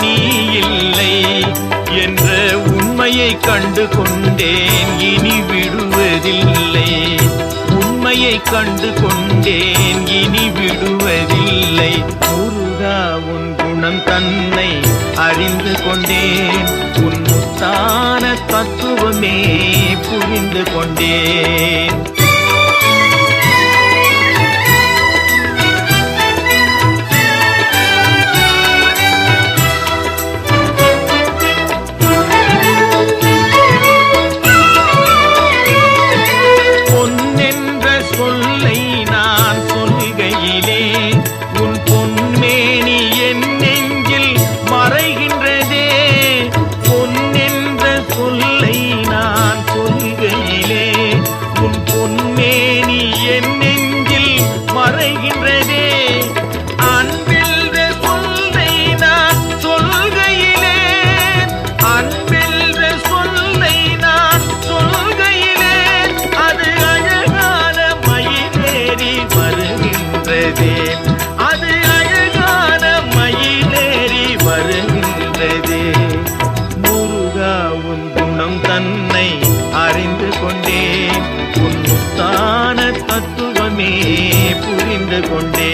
நீ இல்லை என்ற உண்மையை கண்டு கொண்டேன் இனி விடுவதில்லை. உண்மையை கண்டு கொண்டேன் இனி விடுவதில்லை. முருகா உன் குணம் தன்னை அறிந்து கொண்டேன். உன் முத்தான தத்துவமே புரிந்து கொண்டேன். முத்தான தத்துவமே புரிந்து கொண்டே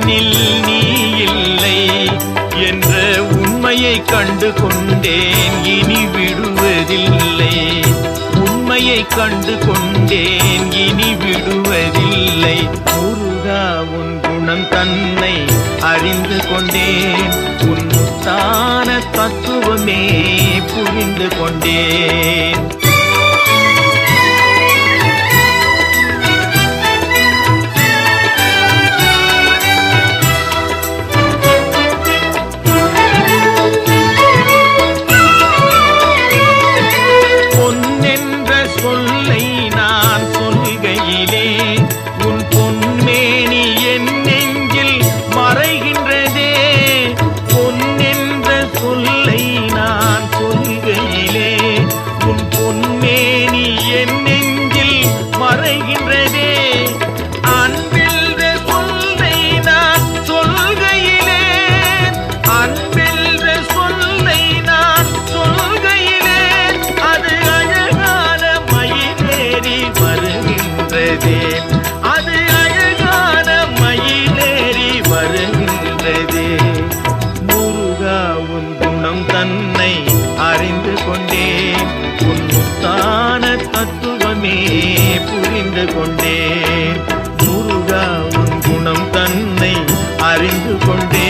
கண்ணில் நீ இல்லை என்ற உண்மையை கண்டு கொண்டேன் இனி விடுவதில்லை. உண்மையை கண்டு கொண்டேன் இனி விடுவதில்லை. முருகா உன் குணம் தன்னை அறிந்து கொண்டேன். உன் தான தத்துவமே புரிந்து கொண்டேன். தத்துவமே புரிந்து கொண்டேன். முருகா உன் குணம் தன்னை அறிந்து கொண்டேன்.